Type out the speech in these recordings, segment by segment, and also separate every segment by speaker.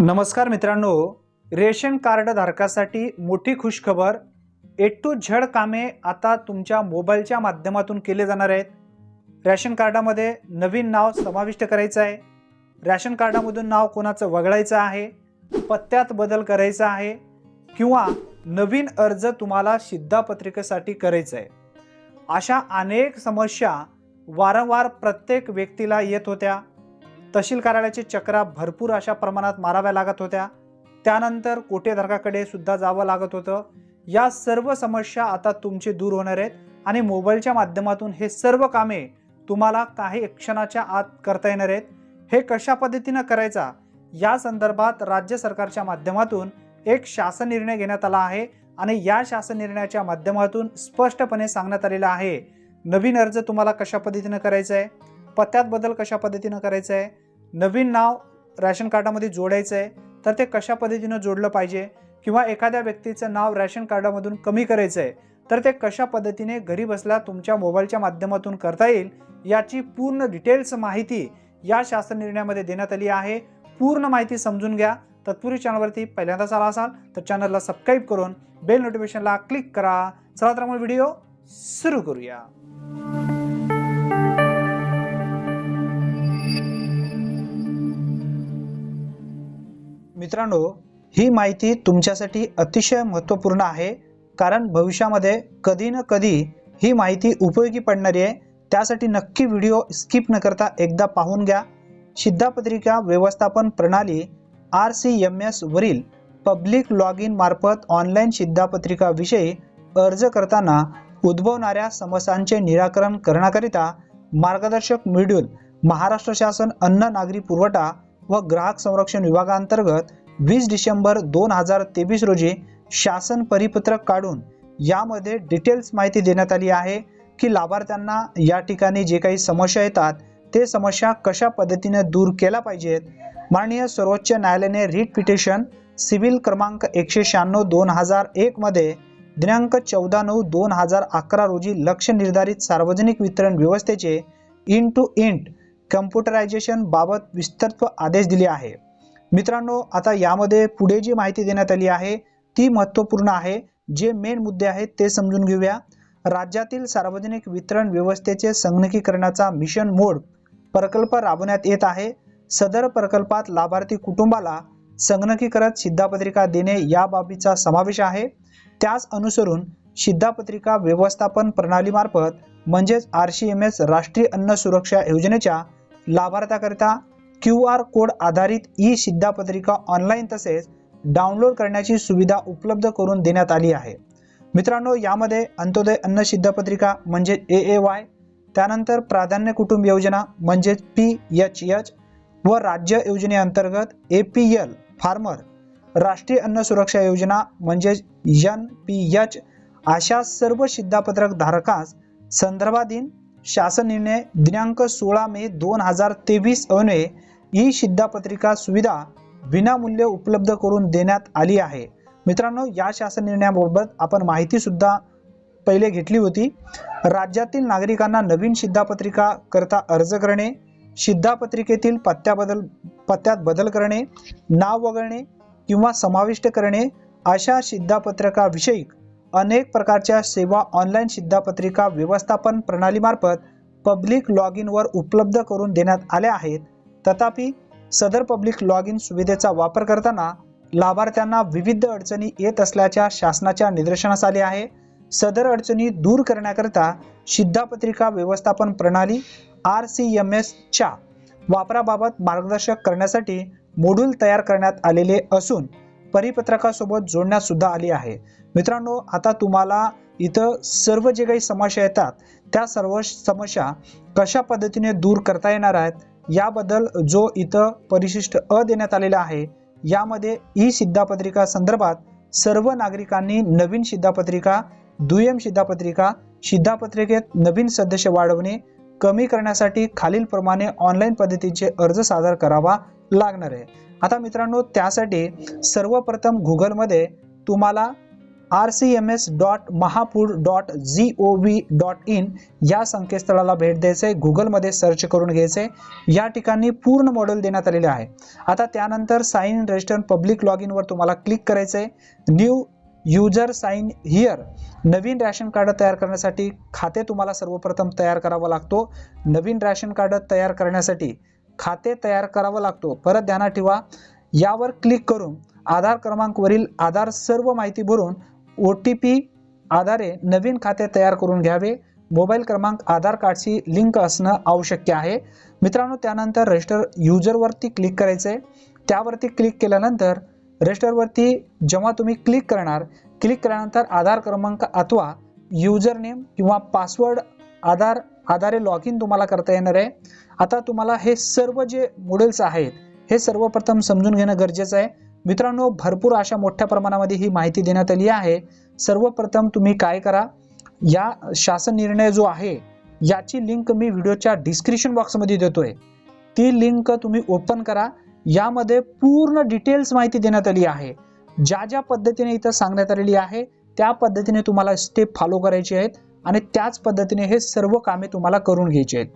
Speaker 1: नमस्कार मित्रांनो ration card धारकासाठी मोठी खुशखबर. ए टू झड कामे आता तुमच्या मोबाईलच्या माध्यमातून केले जाणार आहेत. रॅशन कार्डामध्ये नवीन नाव समाविष्ट करायचं आहे. रॅशन कार्डामधून नाव कोणाचं वगळायचं आहे पत्त्यात बदल करायचा आहे किंवा नवीन अर्ज तुम्हाला शिद्धापत्रिकेसाठी करायचा आहे. अशा अनेक समस्या वारंवार प्रत्येक व्यक्तीला येत होत्या. तहसील कार्यालयाची चक्रा भरपूर अशा प्रमाणात माराव्या लागत होत्या. त्यानंतर कोटेधारकाकडे सुद्धा जावं लागत होतं. या सर्व समस्या आता तुमचे दूर होणार आहेत आणि मोबाईलच्या माध्यमातून हे सर्व कामे तुम्हाला काही क्षणाच्या आत करता येणार आहेत. हे कशा पद्धतीनं करायचा? या संदर्भात राज्य सरकारच्या माध्यमातून एक शासन निर्णय घेण्यात आला आहे आणि या शासन निर्णयाच्या माध्यमातून स्पष्टपणे सांगण्यात आलेलं आहे. नवीन अर्ज तुम्हाला कशा पद्धतीनं करायचा आहे? पत्त्यात बदल कशा पद्धतीनं करायचं आहे? नवीन नाव रॅशन कार्डामध्ये जोडायचं आहे तर ते कशा पद्धतीनं जोडलं पाहिजे? किंवा एखाद्या व्यक्तीचं नाव रॅशन कार्डामधून कमी करायचं आहे तर ते कशा पद्धतीने घरी बसल्या तुमच्या मोबाईलच्या माध्यमातून करता येईल याची पूर्ण डिटेल्स माहिती या शासन निर्णयामध्ये देण्यात आली आहे. पूर्ण माहिती समजून घ्या. तत्पूर्वी चॅनलवरती पहिल्यांदाच आला असाल तर चॅनलला सबस्क्राईब करून बेल नोटिफिकेशनला क्लिक करा. चला तर मग व्हिडिओ सुरू करूया. मित्रांनो ही माहिती तुमच्यासाठी अतिशय महत्त्वपूर्ण आहे कारण भविष्यामध्ये कधी ना कधी ही माहिती उपयोगी पडणारी आहे. त्यासाठी नक्की व्हिडिओ स्किप न करता एकदा पाहून घ्या. शिद्धापत्रिका व्यवस्थापन प्रणाली आर सी एम एस वरील पब्लिक लॉग इन मार्फत ऑनलाईन शिद्धापत्रिकाविषयी अर्ज करताना उद्भवणाऱ्या समस्यांचे निराकरण करण्याकरिता मार्गदर्शक मॉड्यूल महाराष्ट्र शासन अन्न नागरी पुरवठा व ग्राहक संरक्षण विभागांतर्गत वीस डिसेंबर दोन हजार तेवीस रोजी शासन परिपत्रक काढून यामध्ये डिटेल्स माहिती देण्यात आली आहे की लाभार्थ्यांना या ठिकाणी जे काही समस्या येतात ते समस्या कशा पद्धतीने दूर केल्या पाहिजेत? माननीय सर्वोच्च न्यायालयाने रिट पिटिशन सिव्हिल क्रमांक एकशे शहाण्णव दोन हजार एकमध्ये दिनांक चौदा नऊ दोन हजार अकरा रोजी लक्ष निर्धारित सार्वजनिक वितरण व्यवस्थेचे इन टू इंट कम्प्युटरायझेशन बाबत विस्तृत आदेश दिले आहे. मित्रांनो आता यामध्ये पुढे जी माहिती देण्यात आली आहे ती महत्त्वपूर्ण आहे. जे मेन मुद्दे आहेत ते समजून घेऊया. राज्यातील सार्वजनिक वितरण व्यवस्थेचे संगणकीकरणाचा मिशन मोड प्रकल्प राबवण्यात येत आहे. सदर प्रकल्पात लाभार्थी कुटुंबाला संगणकीकृत शिद्धापत्रिका देणे या बाबीचा समावेश आहे. त्याच अनुसरून शिद्धापत्रिका व्यवस्थापन प्रणालीमार्फत म्हणजेच आर सी एम एस राष्ट्रीय अन्न सुरक्षा योजनेच्या लाभार्थ्याकरिता क्यू आर कोड आधारित ई शिद्धापत्रिका ऑनलाईन तसेच डाउनलोड करण्याची सुविधा उपलब्ध करून देण्यात आली आहे. मित्रांनो यामध्ये अंत्योदय अन्न सिद्धपत्रिका म्हणजे ए ए वाय त्यानंतर प्राधान्य कुटुंब योजना म्हणजेच पी एच एच व राज्य योजनेअंतर्गत ए पी एल फार्मर राष्ट्रीय अन्न सुरक्षा योजना म्हणजेच एन पी एच अशा सर्व शिद्धापत्रक धारकास संदर्भाधीन शासन निर्णय दिनांक सोळा मे दोन हजार तेवीस अन्वये ई शिद्धापत्रिका सुविधा विनामूल्य उपलब्ध करून देण्यात आली आहे. मित्रांनो या शासन निर्णयाबाबत आपण माहितीसुद्धा पहिले घेतली होती. राज्यातील नागरिकांना नवीन शिद्धापत्रिका करता अर्ज करणे शिद्धापत्रिकेतील पत्त्याबदल पत्त्यात बदल करणे नाव वगळणे किंवा समाविष्ट करणे अशा शिद्धापत्रकाविषयी अनेक प्रकारच्या सेवा ऑनलाईन शिद्धापत्रिका व्यवस्थापन प्रणालीमार्फत पब्लिक लॉग इनवर उपलब्ध करून देण्यात आल्या आहेत. तथापि सदर पब्लिक लॉग इन सुविधेचा वापर करताना लाभार्थ्यांना विविध अडचणी येत असल्याच्या शासनाच्या निदर्शनास आले आहे. सदर अडचणी दूर करण्याकरिता शिद्धापत्रिका व्यवस्थापन प्रणाली आर सी एम एसच्या वापराबाबत मार्गदर्शक करण्यासाठी मोड्यूल तयार करण्यात आलेले असून परिपत्रकासोबत जोडण्यात सुद्धा आली आहे. मित्रांनो आता तुम्हाला इथं सर्व जे काही समस्या येतात त्या सर्व समस्या कशा पद्धतीने दूर करता येणार आहेत याबद्दल जो इथं परिशिष्ट अ देण्यात आलेला आहे यामध्ये ई सिद्धापत्रिका संदर्भात सर्व नागरिकांनी नवीन सिद्धापत्रिका दुय्यम सिद्धापत्रिका सिद्धापत्रिकेत नवीन सदस्य वाढवणे कमी करण्यासाठी खालीलप्रमाणे ऑनलाईन पद्धतीचे अर्ज सादर करावा लागणार आहे. आता मित्रांनो त्यासाठी सर्वप्रथम गुगलमध्ये तुम्हाला R C M S dot महापूर dot G O V dot in या संकेतस्थळाला भेट द्यायचं आहे गुगलमध्ये सर्च करून घ्यायचे या ठिकाणी पूर्ण मॉडेल देण्यात आलेले आहे. आता त्यानंतर sign in register public log इनवर तुम्हाला क्लिक करायचं आहे न्यू युजर साईन हिअर नवीन रॅशन कार्ड तयार करण्यासाठी खाते तुम्हाला सर्वप्रथम तयार करावं लागतो. नवीन रॅशन कार्ड तयार करण्यासाठी खाते तयार करावं लागतो. परत ध्यानात ठेवा. यावर क्लिक करून आधार क्रमांकवरील आधार सर्व माहिती भरून ओ टी पी आधारे नवीन खाते तयार करून घ्यावे. मोबाईल क्रमांक आधार कार्डशी लिंक असणं आवश्यक आहे. मित्रांनो त्यानंतर रजिस्टर युजरवरती क्लिक करायचं आहे त्यावरती क्लिक केल्यानंतर रजिस्टरवरती जेव्हा तुम्ही क्लिक करणार क्लिक केल्यानंतर आधार क्रमांक अथवा युजर नेम किंवा पासवर्ड आधार आधारे लॉग इन तुम्हाला करता येणार आहे. आता तुम्हाला हे सर्व जे मॉडेल्स आहेत हे सर्वप्रथम समजून घेणं गरजेचं आहे. मित्रांनो भरपूर अशा मोठ्या प्रमाणामध्ये ही माहिती देण्यात आली आहे. सर्वप्रथम तुम्ही काय करा या शासन निर्णय जो आहे याची लिंक मी व्हिडिओच्या डिस्क्रिप्शन बॉक्समध्ये देतोय. ती लिंक तुम्ही ओपन करा. यामध्ये पूर्ण डिटेल्स माहिती देण्यात आली आहे. ज्या ज्या पद्धतीने इथं सांगण्यात आलेली आहे त्या पद्धतीने तुम्हाला स्टेप फॉलो करायचे आहेत आणि त्याच पद्धतीने हे सर्व कामे तुम्हाला करून घ्यायची आहेत.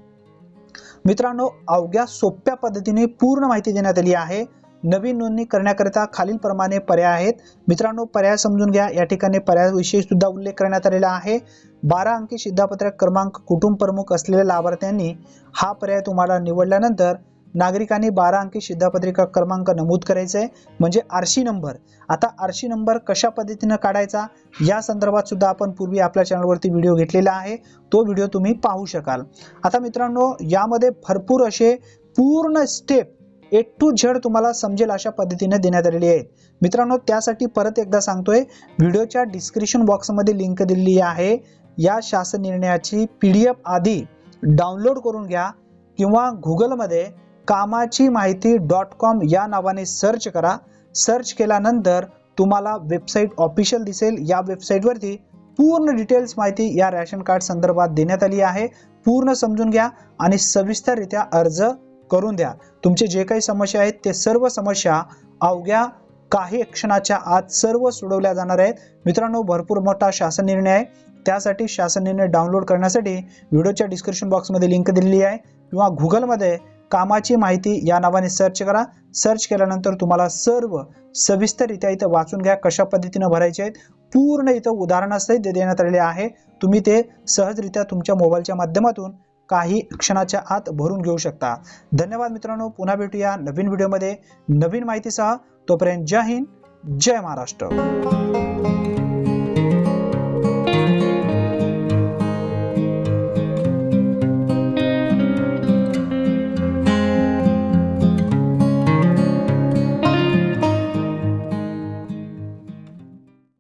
Speaker 1: मित्रांनो अवघ्या सोप्या पद्धतीने पूर्ण माहिती देण्यात आली आहे. नवीन नोंदणी करण्याकरिता खालीलप्रमाणे पर्याय आहेत. मित्रांनो पर्याय समजून घ्या. या ठिकाणी पर्यायाविषयी सुद्धा उल्लेख करण्यात आलेला आहे. बारा अंकी शिधापत्रक क्रमांक कुटुंब प्रमुख असलेल्या लाभार्थ्यांनी हा पर्याय तुम्हाला निवडल्यानंतर नागरिकांनी बारा अंकी शिधापत्रिका क्रमांक नमूद करायचा. आहे म्हणजे आरशी नंबर. आता आरशी नंबर कशा पद्धतीनं काढायचा? या संदर्भात सुद्धा आपण पूर्वी आपल्या चॅनलवरती व्हिडिओ घेतलेला आहे. तो व्हिडिओ तुम्ही पाहू शकाल. आता मित्रांनो यामध्ये भरपूर असे पूर्ण स्टेप ए टू झेड तुम्हाला समजेल अशा पद्धतीने देण्यात आलेली आहेत. मित्रांनो त्यासाठी परत एकदा सांगतोय व्हिडिओच्या डिस्क्रिप्शन बॉक्समध्ये लिंक दिलेली आहे. या शासन निर्णयाची पी डी एफ आधी डाउनलोड करून घ्या किंवा गुगलमध्ये कामाची माहिती डॉट कॉम या नावाने सर्च करा. सर्च केल्यानंतर तुम्हाला वेबसाईट ऑफिशियल दिसेल. या वेबसाईटवरती पूर्ण डिटेल्स माहिती या रॅशन कार्ड संदर्भात देण्यात आली आहे. पूर्ण समजून घ्या आणि सविस्तररित्या अर्ज करून द्या. तुमचे जे काही समस्या आहेत ते सर्व समस्या अवघ्या काही क्षणाच्या आत सर्व सोडवल्या जाणार आहेत. मित्रांनो भरपूर मोठा शासन निर्णय आहे. त्यासाठी शासन निर्णय डाउनलोड करण्यासाठी व्हिडिओच्या डिस्क्रिप्शन बॉक्समध्ये लिंक दिलेली आहे. किंवा गुगलमध्ये कामाची माहिती या नावाने सर्च करा. सर्च केल्यानंतर तुम्हाला सर्व सविस्तररित्या इथं वाचून घ्या कशा पद्धतीनं भरायचे आहेत. पूर्ण इथं उदाहरणासहित देण्यात आलेले आहे तुम्ही ते सहजरित्या तुमच्या मोबाईलच्या माध्यमातून काही क्षणाच्या आत भरून घेऊ शकता. धन्यवाद मित्रांनो पुन्हा भेटूया नवीन व्हिडिओमध्ये. नवीन माहितीसह तोपर्यंत जय हिंद जय महाराष्ट्र.